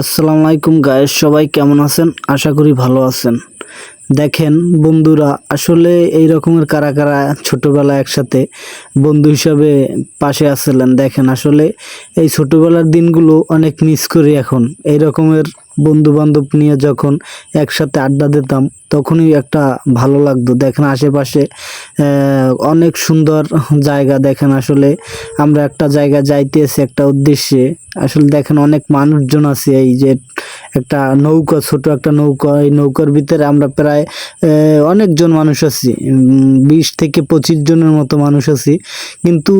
আসসালামু আলাইকুম গায়ের সবাই কেমন আছেন? আশা করি ভালো আছেন। দেখেন বন্ধুরা, আসলে এই রকমের কারা কারা ছোটোবেলা একসাথে বন্ধু হিসাবে পাশে আসছিলেন দেখেন আসলে এই ছোটোবেলার দিনগুলো অনেক মিস করি এখন। এই রকমের বন্ধু বান্ধব নিয়ে যখন একসাথে আড্ডা দিতাম, তখনই একটা ভালো লাগতো। দেখেন আশেপাশে অনেক সুন্দর জায়গা দেখেন আসলে। আমরা একটা জায়গা যাইতেছি একটা উদ্দেশ্যে। আসলে দেখেন অনেক মানুষজন আছে এই যে একটা নৌকা, ছোট একটা নৌকা। এই নৌকার ভিতরে আমরা প্রায় অনেকজন মানুষ আছি। বিশ থেকে পঁচিশ জনের মতো মানুষ আছি। কিন্তু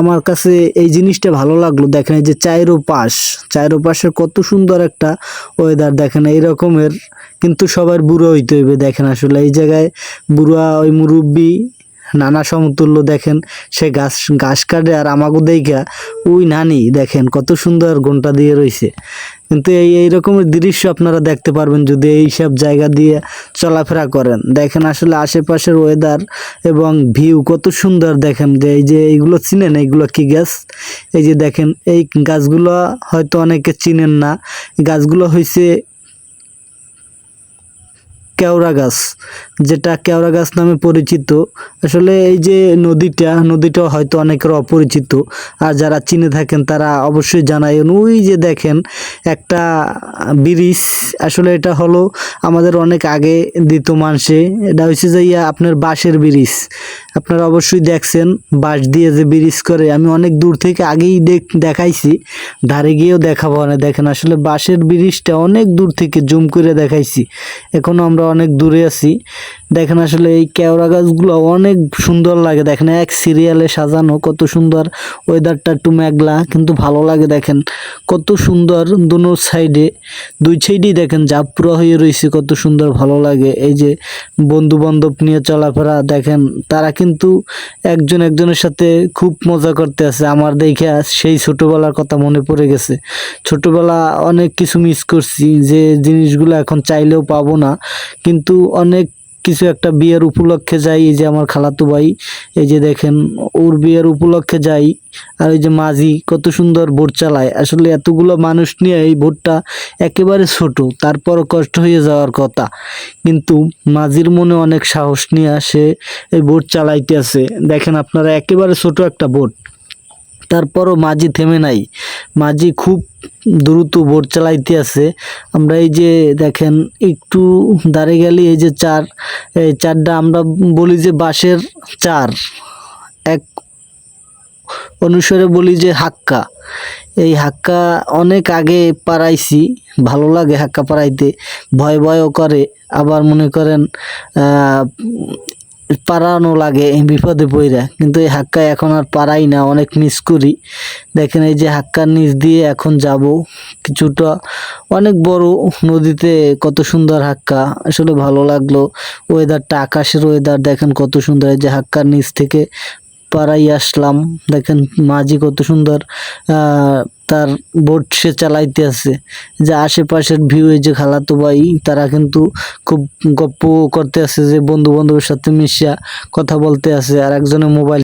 আমার কাছে এই জিনিসটা ভালো লাগল। দেখেন এই যে চায়েরও পাশ চায়েরও পাশের কত সুন্দর একটা ওয়েদার দেখেন এই রকমের কিন্তু সবার বুড়ো হইতে হইবে, দেখেন আসলে। এই জায়গায় বুড়া, ওই মুরব্বী নানা সমতুল্য দেখেন। সে গাছ, ঘাস কাটে আর আমাকে দেখা ওই নানি দেখেন কত সুন্দর ঘণ্টা দিয়ে রইছে। কিন্তু এই এই রকমের দৃশ্য আপনারা দেখতে পারবেন যদি এই সব জায়গা দিয়ে চলাফেরা করেন। দেখেন আসলে আশেপাশের ওয়েদার এবং ভিউ কত সুন্দর দেখেন যে এই যে এইগুলো চিনেন? এইগুলো কি গাছ? এই যে দেখেন, এই গাছগুলো হয়তো অনেকে চিনেন না। গাছগুলো হয়েছে কেওড়া গাছ। যেটা কেওড়া গাছ নামে পরিচিত। আসলে এই যে নদীটা নদীটা হয়তো অনেকের অপরিচিত। আর যারা চিনে থাকেন তারা অবশ্যই জানাবেন ওই যে দেখেন একটা ব্রিজ, আসলে এটা হলো আমাদের অনেক আগে দিত মানুষে এটা হচ্ছে যে ইয়া আপনার বাঁশের ব্রিজ। আপনারা অবশ্যই দেখছেন, বাঁশ দিয়ে যে ব্রিজ করে। আমি অনেক দূর থেকে আগেই দেখ, দেখাইছি, ধারে গিয়েও দেখাবো না। দেখেন আসলে বাঁশের ব্রিজটা অনেক দূর থেকে জুম করে দেখাইছি। এখনও আমরা অনেক দূরে আছি। দেখেন আসলে এই কেওড়া গাছগুলো অনেক সুন্দর লাগে। দেখেন এক সিরিয়ালে সাজানো, কত সুন্দর ওয়েদারটা একটু মেঘলা, কিন্তু ভালো লাগে দেখেন। কত সুন্দর দুনো সাইডে দুই সাইডেই দেখেন জাপুরা হয়ে রয়েছে কত সুন্দর ভালো লাগে। এই যে বন্ধু বান্ধব নিয়ে চলাফেরা, দেখেন তারা কিন্তু একজন একজনের সাথে খুব মজা করতে আছে আমার দেখে সেই ছোটোবেলার কথা মনে পড়ে গেছে। ছোটোবেলা অনেক কিছু মিস করছি, যে জিনিসগুলো এখন চাইলেও পাবো না, কিন্তু অনেক কিছু একটা বিয়ের উপলক্ষে যাই, এই যে আমার খালাতো ভাই, এই যে দেখেন, ওর বিয়ের উপলক্ষে যাই, আর এই যে মাঝি কত সুন্দর ভোট চালায়। আসলে এতগুলো মানুষ নিয়ে এই ভোটটা একেবারে ছোট, তারপরও কষ্ট হয়ে যাওয়ার কথা। কিন্তু মাঝির মনে অনেক সাহস নিয়ে আসে এই ভোট চালাইতে আছে। দেখেন আপনারা, একেবারে ছোট একটা ভোট তারপরও মাঝি থেমে নাই। মাঝি খুব দ্রুত বোট চালাইতে আছে। আমরা এই যে দেখেন, একটু দাঁড়িয়ে গেলে এই যে চার, এই চারটা আমরা বলি যে বাঁশের চার। এক অনুসারে বলি যে হাক্কা। এই হাক্কা অনেক আগে পারাইছি ভালো লাগে হাক্কা পারাইতে ভয় ভয়ও করে। আবার মনে করেন পারানো লাগে বিপদে পইরা কিন্তু এই হাক্কা এখন আর পারাই না, অনেক মিস করি। দেখেন এই যে হাক্কার নিচ দিয়ে এখন যাব, কিছুটা অনেক বড় নদীতে, কত সুন্দর হাক্কা। আসলে ভালো লাগল ওয়েদারটা আকাশের ওয়েদার দেখেন কত সুন্দর। এই যে হাক্কার নিচ থেকে পাড়াই আসলাম, দেখেন মাঝি কত সুন্দর তার বোট সে চালাইতে আছে। যে আশেপাশের ভিউ এই যে খালাতো ভাই, তারা কিন্তু খুব গপ্প করতে আছে যে বন্ধু বান্ধবের সাথে মিশিয়া কথা বলতে আছে, আর একজনের মোবাইল